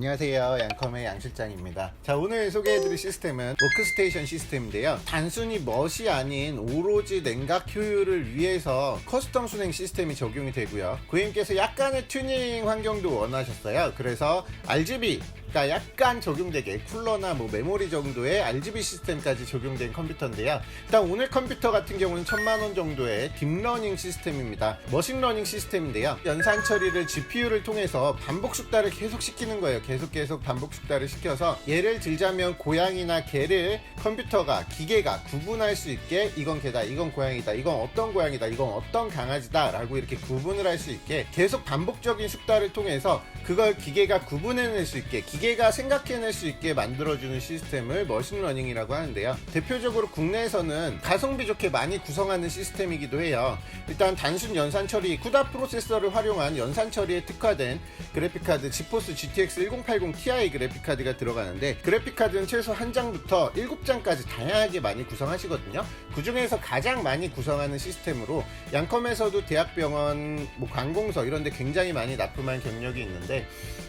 안녕하세요. 양컴의 양실장입니다. 자, 오늘 소개해드릴 시스템은 워크스테이션 시스템인데요. 단순히 멋이 아닌 오로지 냉각 효율을 위해서 커스텀 순행 시스템이 적용이 되고요. 고객님께서 약간의 튜닝 환경도 원하셨어요. 그래서 RGB 가 약간 적용되게 쿨러나 뭐 메모리 정도의 RGB 시스템까지 적용된 컴퓨터인데요. 일단 오늘 컴퓨터 같은 경우는 천만 원 정도의 딥러닝 시스템입니다. 머신러닝 시스템인데요. 연산 처리를 GPU를 통해서 반복 숙달을 계속 시키는 거예요. 계속 계속 반복 숙달을 시켜서 예를 들자면 고양이나 개를 컴퓨터가 기계가 구분할 수 있게 이건 개다, 이건 고양이다, 이건 어떤 고양이다, 이건 어떤 강아지다라고 이렇게 구분을 할 수 있게 계속 반복적인 숙달을 통해서 그걸 기계가 구분해낼 수 있게 기계가 생각해낼 수 있게 만들어주는 시스템을 머신러닝이라고 하는데요. 대표적으로 국내에서는 가성비 좋게 많이 구성하는 시스템이기도 해요. 일단 단순 연산 처리, 쿠다 프로세서를 활용한 연산 처리에 특화된 그래픽카드 지포스 GTX 1080 Ti 그래픽카드가 들어가는데 그래픽카드는 최소 한 장부터 7장까지 다양하게 많이 구성하시거든요. 그 중에서 가장 많이 구성하는 시스템으로 양컴에서도 대학병원, 뭐 관공서 이런 데 굉장히 많이 납품한 경력이 있는데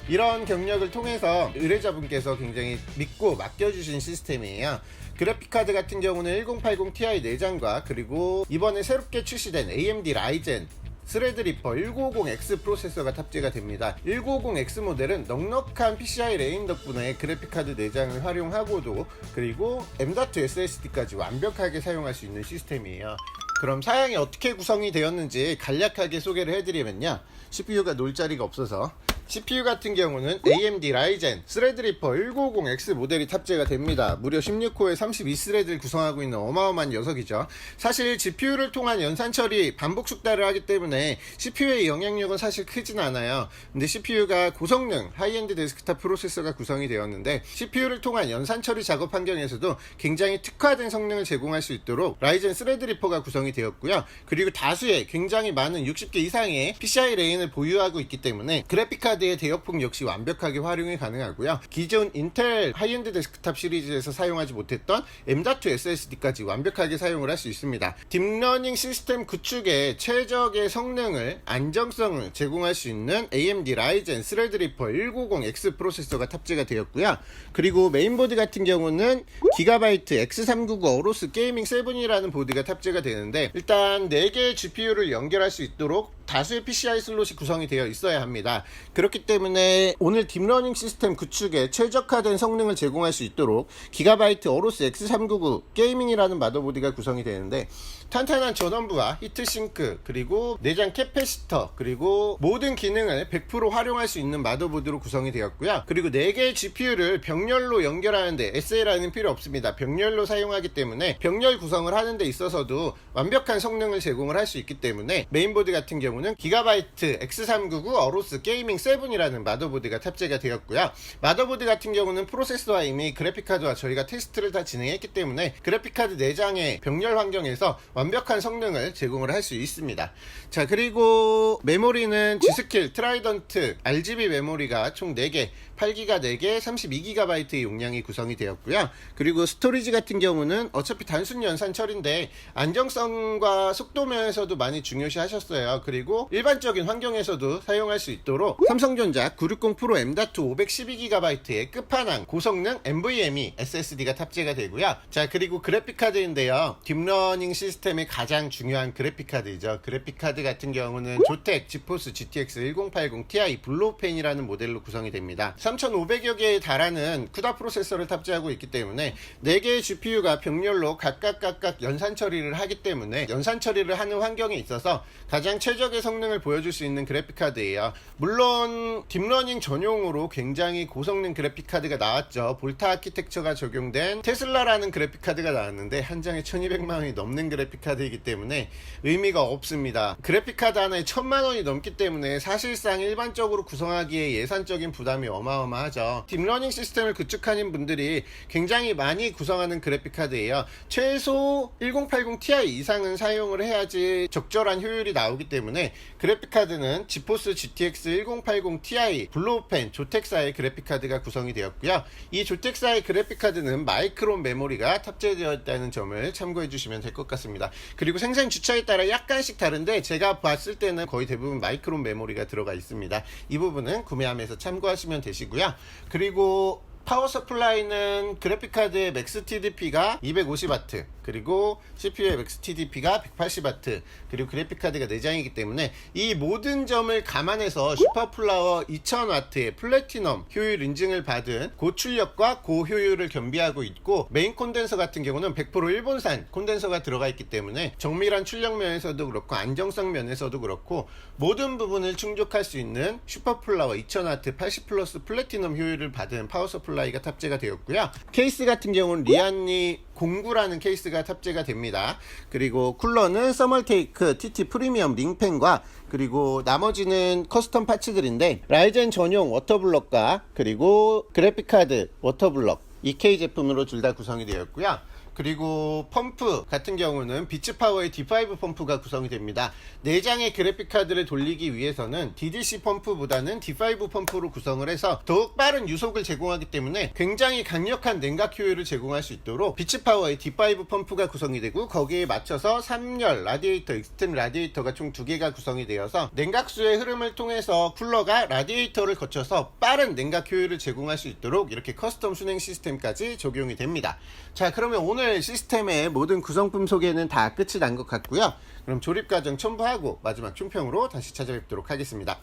이런 경력을 통해서 의뢰자분께서 굉장히 믿고 맡겨주신 시스템이에요. 그래픽카드 같은 경우는 1080 Ti 4장과 그리고 이번에 새롭게 출시된 AMD 라이젠 스레드리퍼 1950X 프로세서가 탑재가 됩니다. 1950X 모델은 넉넉한 PCI 레인 덕분에 그래픽카드 4장을 활용하고도 그리고 M.2 SSD까지 완벽하게 사용할 수 있는 시스템이에요. 그럼 사양이 어떻게 구성이 되었는지 간략하게 소개를 해드리면요. CPU가 놀 자리가 없어서 CPU 같은 경우는 AMD 라이젠 스레드리퍼 1950X 모델이 탑재가 됩니다. 무려 16코어에 32스레드를 구성하고 있는 어마어마한 녀석이죠. 사실 GPU를 통한 연산 처리, 반복 숙달을 하기 때문에 CPU의 영향력은 사실 크진 않아요. 근데 CPU가 고성능 하이엔드 데스크탑 프로세서가 구성이 되었는데 CPU를 통한 연산 처리 작업 환경에서도 굉장히 특화된 성능을 제공할 수 있도록 라이젠 스레드리퍼가 구성이 되었고요. 그리고 다수의 굉장히 많은 60개 이상의 PCI 레인을 보유하고 있기 때문에 그래픽카드 카드의 대역폭 역시 완벽하게 활용이 가능하고요. 기존 인텔 하이엔드 데스크탑 시리즈에서 사용하지 못했던 M.2 SSD까지 완벽하게 사용을 할 수 있습니다. 딥러닝 시스템 구축에 최적의 성능을 안정성을 제공할 수 있는 AMD 라이젠 스레드리퍼 190X 프로세서가 탑재가 되었고요. 그리고 메인보드 같은 경우는 기가바이트 X399 어로스 게이밍 7이라는 보드가 탑재가 되는데 일단 4개의 GPU를 연결할 수 있도록 다수의 PCI 슬롯이 구성이 되어 있어야 합니다. 그렇기 때문에 오늘 딥러닝 시스템 구축에 최적화된 성능을 제공할 수 있도록 기가바이트 어로스 X399 게이밍이라는 마더보드가 구성이 되는데 탄탄한 전원부와 히트싱크 그리고 내장 캐패시터 그리고 모든 기능을 100% 활용할 수 있는 마더보드로 구성이 되었고요. 그리고 4개의 GPU를 병렬로 연결하는데 SLI는 필요 없습니다. 병렬로 사용하기 때문에 병렬 구성을 하는 데 있어서도 완벽한 성능을 제공을 할 수 있기 때문에 메인보드 같은 경우는 기가바이트 X399 어로스 게이밍 7이라는 마더보드가 탑재가 되었고요. 마더보드 같은 경우는 프로세서와 이미 그래픽카드와 저희가 테스트를 다 진행했기 때문에 그래픽카드 내장의 병렬 환경에서 완벽한 성능을 제공을 할 수 있습니다. 자, 그리고 메모리는 G스킬, 트라이던트, RGB 메모리가 총 4개, 8기가 4개, 32GB의 용량이 구성이 되었고요. 그리고 스토리지 같은 경우는 어차피 단순 연산 처리인데 안정성과 속도 면에서도 많이 중요시 하셨어요. 그리고 일반적인 환경에서도 사용할 수 있도록 삼성전자 960 프로 M.2 512GB의 끝판왕 고성능 NVMe SSD가 탑재가 되고요. 자, 그리고 그래픽카드인데요. 딥러닝 시스템 의 가장 중요한 그래픽카드이죠. 그래픽카드 같은 경우는 조텍 지포스 GTX 1080 Ti 블루펜이라는 모델로 구성이 됩니다. 3,500여 개에 달하는 쿠다 프로세서를 탑재하고 있기 때문에 4개의 GPU가 병렬로 각각 각각 연산 처리를 하기 때문에 연산 처리를 하는 환경에 있어서 가장 최적의 성능을 보여줄 수 있는 그래픽카드예요. 물론 딥러닝 전용으로 굉장히 고성능 그래픽카드가 나왔죠. 볼타 아키텍처가 적용된 테슬라라는 그래픽카드가 나왔는데 한 장에 1200만 원이 넘는 그래픽 카드이기 때문에 의미가 없습니다. 그래픽카드 하나에 1000만 원이 넘기 때문에 사실상 일반적으로 구성하기에 예산적인 부담이 어마어마하죠. 딥러닝 시스템을 구축하는 분들이 굉장히 많이 구성하는 그래픽카드예요. 최소 1080 Ti 이상은 사용을 해야지 적절한 효율이 나오기 때문에 그래픽카드는 지포스 GTX 1080 Ti 블루펜 조텍사의 그래픽카드가 구성이 되었고요. 이 조텍사의 그래픽카드는 마이크론 메모리가 탑재되어 있다는 점을 참고해 주시면 될 것 같습니다. 그리고 생산 주차에 따라 약간씩 다른데 제가 봤을 때는 거의 대부분 마이크론 메모리가 들어가 있습니다. 이 부분은 구매하면서 참고하시면 되시고요. 그리고 파워 서플라이는 그래픽카드의 맥스 TDP가 250W 그리고 CPU의 맥스 TDP가 180W 그리고 그래픽카드가 4장이기 때문에 이 모든 점을 감안해서 슈퍼플라워 2000W의 플래티넘 효율 인증을 받은 고출력과 고효율을 겸비하고 있고 메인 콘덴서 같은 경우는 100% 일본산 콘덴서가 들어가 있기 때문에 정밀한 출력 면에서도 그렇고 안정성 면에서도 그렇고 모든 부분을 충족할 수 있는 슈퍼플라워 2000W 80 플러스 플래티넘 효율을 받은 파워 서플라이 가 탑재가 되었고요. 케이스 같은 경우는 리안니 공구라는 케이스가 탑재가 됩니다. 그리고 쿨러는 서멀테이크 TT 프리미엄 링펜과 그리고 나머지는 커스텀 파츠들인데 라이젠 전용 워터블럭과 그리고 그래픽카드 워터블럭 EK 제품으로 둘 다 구성이 되었고요. 그리고 펌프 같은 경우는 비츠파워의 D5 펌프가 구성이 됩니다. 내장의 그래픽카드를 돌리기 위해서는 DDC 펌프보다는 D5 펌프로 구성을 해서 더욱 빠른 유속을 제공하기 때문에 굉장히 강력한 냉각 효율을 제공할 수 있도록 비츠파워의 D5 펌프가 구성이 되고 거기에 맞춰서 3열 라디에이터, 익스템 라디에이터가 총두 개가 구성이 되어서 냉각수의 흐름을 통해서 쿨러가 라디에이터를 거쳐서 빠른 냉각 효율을 제공할 수 있도록 이렇게 커스텀 순행 시스템까지 적용이 됩니다. 자, 그러면 오늘 시스템의 모든 구성품 소개는 다 끝이 난 것 같고요. 그럼 조립 과정 첨부하고 마지막 총평으로 다시 찾아뵙도록 하겠습니다.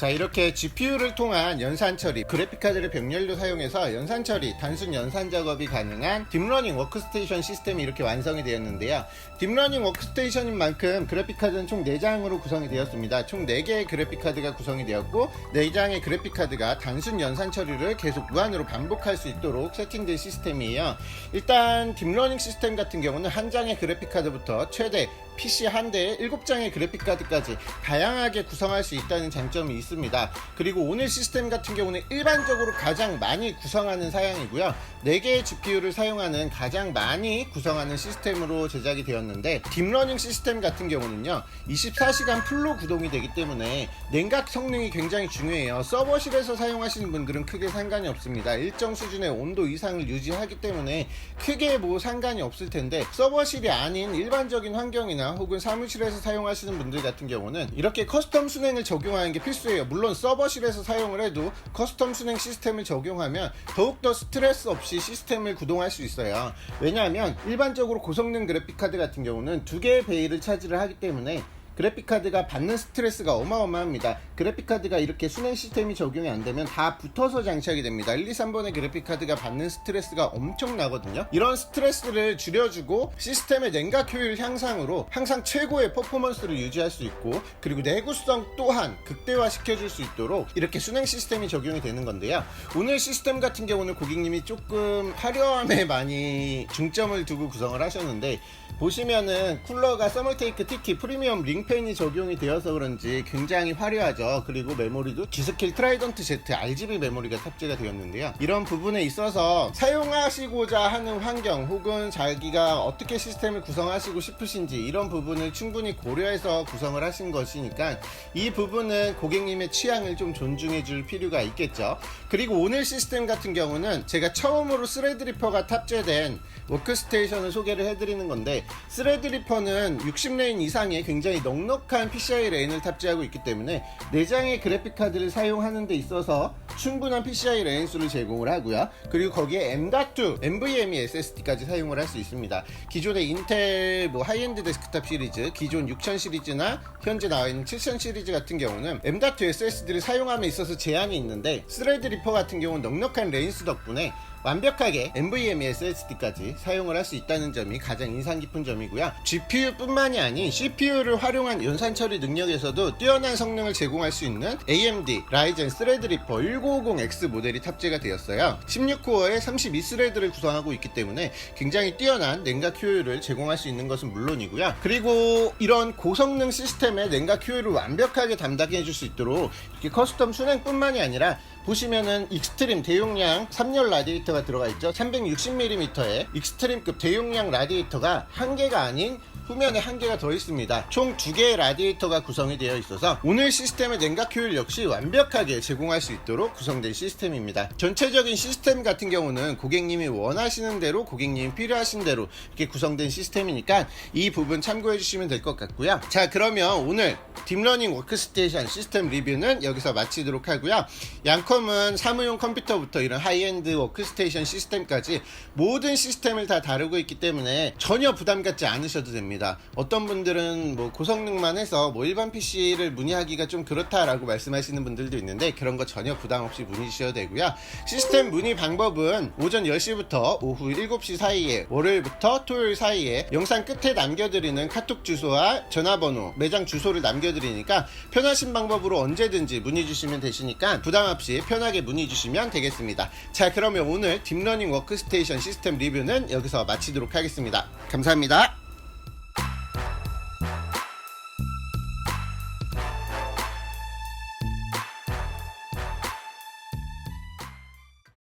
자 이렇게 GPU를 통한 연산 처리 그래픽카드를 병렬로 사용해서 연산 처리 단순 연산 작업이 가능한 딥러닝 워크스테이션 시스템이 이렇게 완성이 되었는데요. 딥러닝 워크스테이션인 만큼 그래픽카드는 총 4장으로 구성이 되었습니다. 총 4개의 그래픽카드가 구성이 되었고 4장의 그래픽카드가 단순 연산 처리를 계속 무한으로 반복할 수 있도록 세팅된 시스템이에요. 일단 딥러닝 시스템 같은 경우는 한 장의 그래픽카드부터 최대 PC 한 대에 7장의 그래픽카드까지 다양하게 구성할 수 있다는 장점이 있습니다. 그리고 오늘 시스템 같은 경우는 일반적으로 가장 많이 구성하는 사양이고요. 4개의 GPU를 사용하는 가장 많이 구성하는 시스템으로 제작이 되었는데 딥러닝 시스템 같은 경우는요. 24시간 풀로 구동이 되기 때문에 냉각 성능이 굉장히 중요해요. 서버실에서 사용하시는 분들은 크게 상관이 없습니다. 일정 수준의 온도 이상을 유지하기 때문에 크게 뭐 상관이 없을 텐데 서버실이 아닌 일반적인 환경이나 혹은 사무실에서 사용하시는 분들 같은 경우는 이렇게 커스텀 순행을 적용하는 게 필수예요. 물론 서버실에서 사용을 해도 커스텀 순행 시스템을 적용하면 더욱더 스트레스 없이 시스템을 구동할 수 있어요. 왜냐하면 일반적으로 고성능 그래픽카드 같은 경우는 두 개의 베일을 차지를 하기 때문에 그래픽카드가 받는 스트레스가 어마어마합니다. 그래픽카드가 이렇게 순행 시스템이 적용이 안 되면 다 붙어서 장착이 됩니다. 1, 2, 3번의 그래픽카드가 받는 스트레스가 엄청나거든요. 이런 스트레스를 줄여주고 시스템의 냉각 효율 향상으로 항상 최고의 퍼포먼스를 유지할 수 있고 그리고 내구성 또한 극대화 시켜줄 수 있도록 이렇게 순행 시스템이 적용이 되는 건데요. 오늘 시스템 같은 경우는 고객님이 조금 화려함에 많이 중점을 두고 구성을 하셨는데 보시면은 쿨러가 서멀테이크 특히 프리미엄 링 펜이 적용이 되어서 그런지 굉장히 화려하죠. 그리고 메모리도 G스킬 트라이던트 Z RGB 메모리가 탑재가 되었는데요. 이런 부분에 있어서 사용하시고자 하는 환경 혹은 자기가 어떻게 시스템을 구성하시고 싶으신지 이런 부분을 충분히 고려해서 구성을 하신 것이니까 이 부분은 고객님의 취향을 좀 존중해 줄 필요가 있겠죠. 그리고 오늘 시스템 같은 경우는 제가 처음으로 스레드리퍼가 탑재된 워크스테이션을 소개를 해드리는 건데 스레드리퍼는 60레인 이상의 굉장히 넉넉한 PCI 레인을 탑재하고 있기 때문에 4장의 그래픽카드를 사용하는 데 있어서 충분한 PCI 레인 수를 제공을 하고요. 그리고 거기에 M.2 NVMe SSD까지 사용을 할 수 있습니다. 기존의 인텔 뭐 하이엔드 데스크탑 시리즈, 기존 6000 시리즈나 현재 나와 있는 7000 시리즈 같은 경우는 M.2 SSD를 사용함에 있어서 제한이 있는데 스레드리퍼 같은 경우는 넉넉한 레인 수 덕분에 완벽하게 NVMe SSD까지 사용을 할 수 있다는 점이 가장 인상 깊은 점이고요. GPU뿐만이 아닌 CPU를 활용한 연산 처리 능력에서도 뛰어난 성능을 제공할 수 있는 AMD Ryzen Threadripper 1950X 모델이 탑재가 되었어요. 16코어에 32스레드를 구성하고 있기 때문에 굉장히 뛰어난 냉각 효율을 제공할 수 있는 것은 물론이고요. 그리고 이런 고성능 시스템의 냉각 효율을 완벽하게 담당해 줄 수 있도록 이렇게 커스텀 순행뿐만이 아니라 보시면은 익스트림 대용량 3열 라디에이터 가 들어가 있죠. 360mm의 익스트림급 대용량 라디에이터가 한 개가 아닌 후면에 한 개가 더 있습니다. 총 두 개의 라디에이터가 구성이 되어 있어서 오늘 시스템의 냉각 효율 역시 완벽하게 제공할 수 있도록 구성된 시스템입니다. 전체적인 시스템 같은 경우는 고객님이 원하시는 대로 고객님이 필요하신 대로 이렇게 구성된 시스템이니까 이 부분 참고해 주시면 될 것 같고요. 자 그러면 오늘 딥러닝 워크스테이션 시스템 리뷰는 여기서 마치도록 하고요. 양컴은 사무용 컴퓨터부터 이런 하이엔드 워크스테이션 시스템까지 모든 시스템을 다 다루고 있기 때문에 전혀 부담 갖지 않으셔도 됩 니다. 어떤 분들은 뭐 고성능만 해서 뭐 일반 PC를 문의하기가 좀 그렇다라고 말씀하시는 분들도 있는데 그런 거 전혀 부담 없이 문의 주셔도 되고요. 시스템 문의 방법은 오전 10시부터 오후 7시 사이에 월요일부터 토요일 사이에 영상 끝에 남겨드리는 카톡 주소와 전화번호, 매장 주소를 남겨드리니까 편하신 방법으로 언제든지 문의 주시면 되시니까 부담 없이 편하게 문의 주시면 되겠습니다. 자, 그러면 오늘 딥러닝 워크스테이션 시스템 리뷰는 여기서 마치도록 하겠습니다. 감사합니다.